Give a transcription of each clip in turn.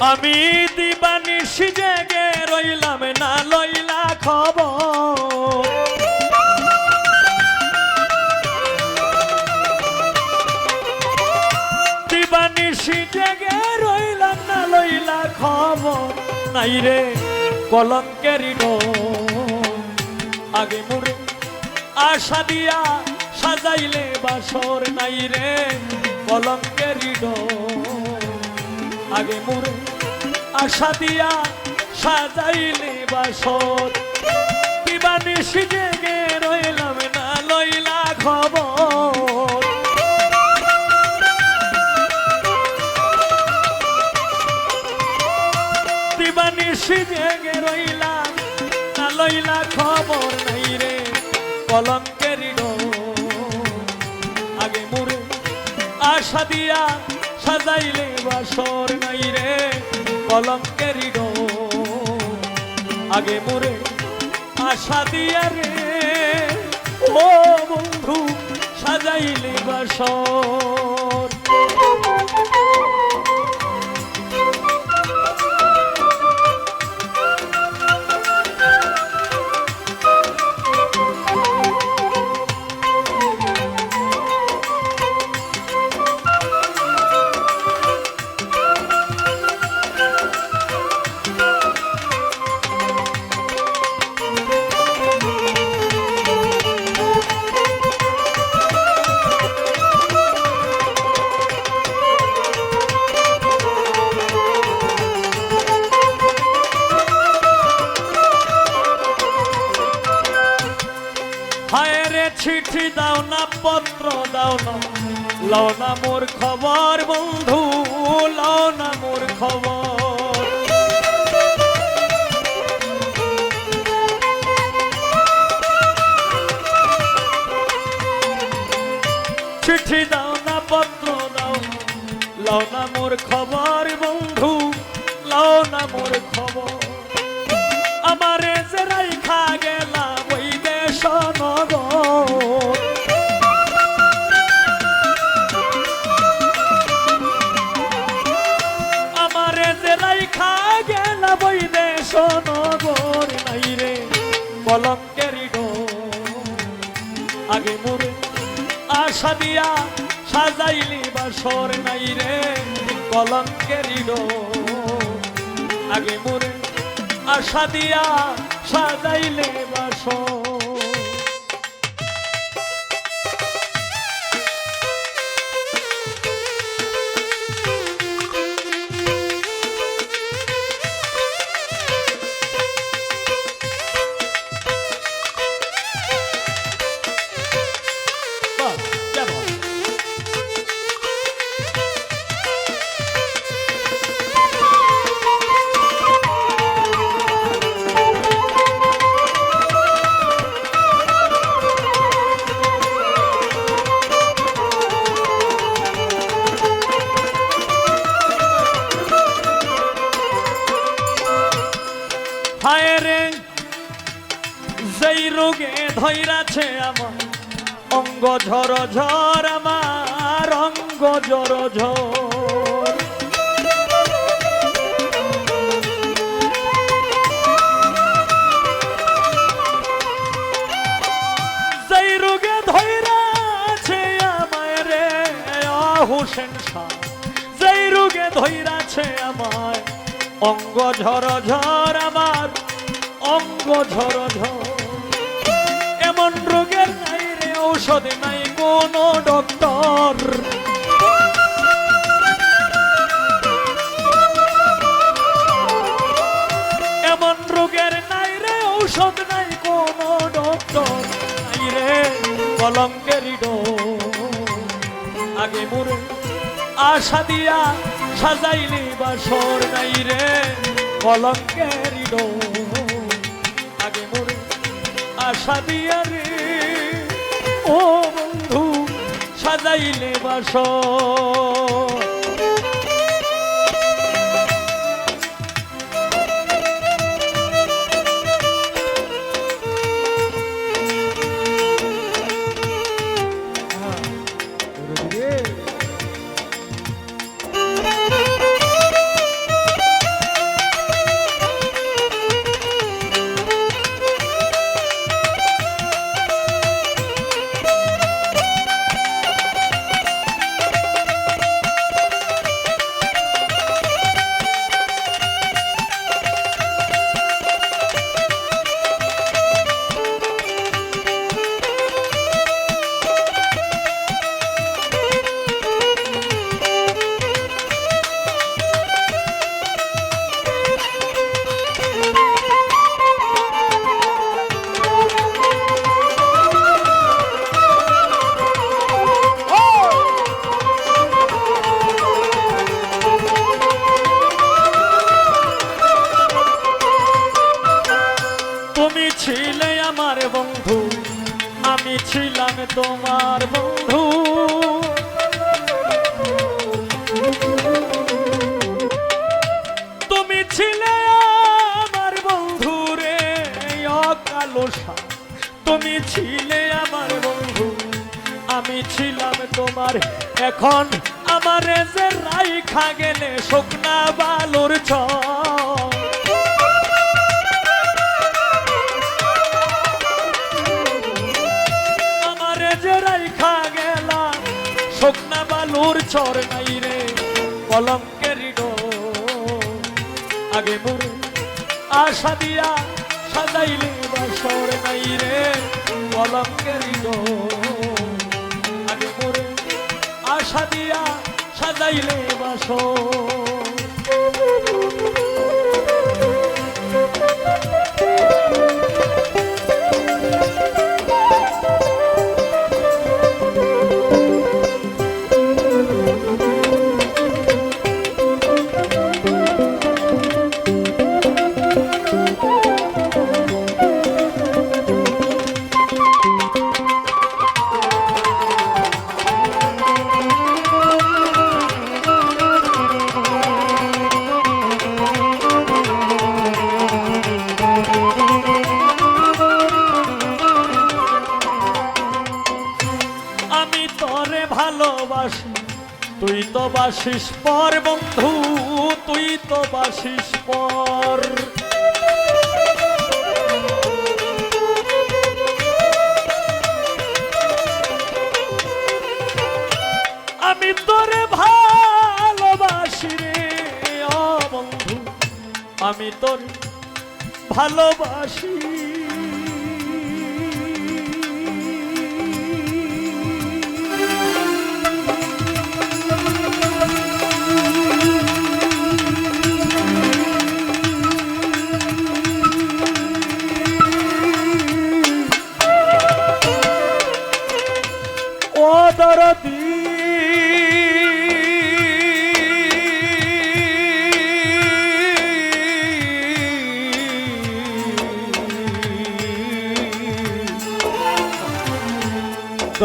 আমি দিবানিশি জেগে রইলাম না লইলা খবর। দিবানিশি জেগে রইলাম না লইলা খবর। নাই রে কলঙ্কেরি আগে মুরে আশা দিয়া সাজাইলে বাসর। নাই রে কলঙ্কেরি আগে মুরে আশা দিয়া সাজাইলে বাসর। দিবানিশি জেগে রইলাম না লইলা খবর। রইলাম না লইলা খবর নাই রে কলঙ্কেরি আগে মুরে আশা দিয়া সাজাইলে কলঙ্কেরি আগে মোরে আশা দিয়া রে। ও বন্ধু সাজাইলি বাসর। লও না মোর খবর, বন্ধু, লও না মোর খবর। চিঠি দাও না, পত্র দাও, লও না মোর খবর, বন্ধু, লও না মোর খবর। আগে মোরে আশা দিয়া সাজাইলি বাসর নাই রে, কলঙ্কের আগে মোরে আশা দিয়া সাজাইলে বাস ধৈরাছে আমার। অঙ্গ ঝর ঝর আমার, অঙ্গ ঝর ঝর যেই ধৈরাছে আমায় রে হুসেন শাহ ধৈরাছে আমায়, অঙ্গ ঝর ঝর আমার, অঙ্গ ঝর ঝর। ঔষধ নাই কোনো ডক্টর। এমন রোগের নাই রে, ঔষধ নাই কোনো ডক্টর। নাই রে কলঙ্কেরি আগে মুরে আশা দিয়া সাজাইলি বাসর নাই রে কলঙ্কেরি আগে মোরে আশা দিয়া রে ও বন্ধু সাজাইলে বাসর। এখন আমার যে রাইখা গেলে শুকনা বালুর ছ বালুর চর নাই রে, কলঙ্কের আগে মোরে আশা দিয়া সাজাইলে বাসর। বাসিস পর বন্ধু, তুই তো বাসিস পর। আমি তোরে ভালোবাসি রে বন্ধু, আমি তোরে ভালোবাসি।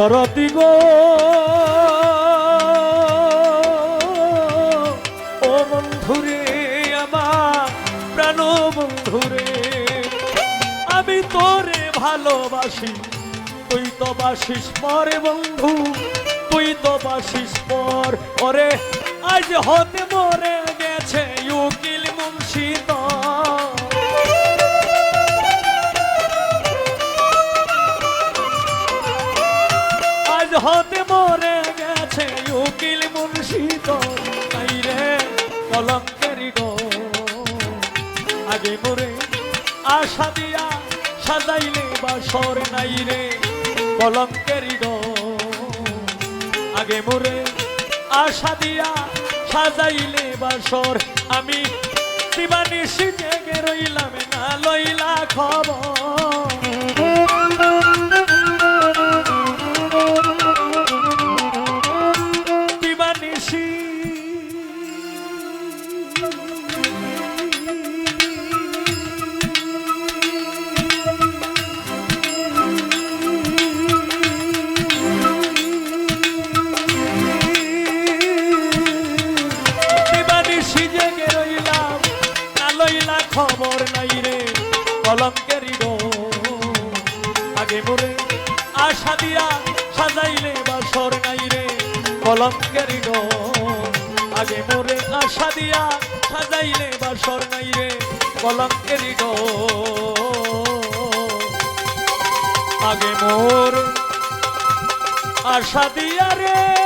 দরদি গো ও বন্ধুরে, আমার প্রাণ বন্ধুরে, আমি তোরে ভালোবাসি। তুই তো বাসিস পরে বন্ধু, তুই তো বাসিস পর। আজ হতে মরে গেছে উকিল মুন্সি আজ হতে মরে গেছে উকিল তো তাই রে কলঙ্কেরি গো আগে মরে আশা দিয়া সাজাইলে বাসর নাই রে কলঙ্কেরি গো আগে মরে আশা দিয়া সাজাইলে বাসর আমি দিবানিশি জেগে রইলাম না লইলা খবর। আশা দিয়া সাজাইলে বাসর নাই কলঙ্কেরি আগে মোরে আশা দিয়া সাজাইলে বাসর নাই কলঙ্কেরি আগে মোর আশা দিয়া রে।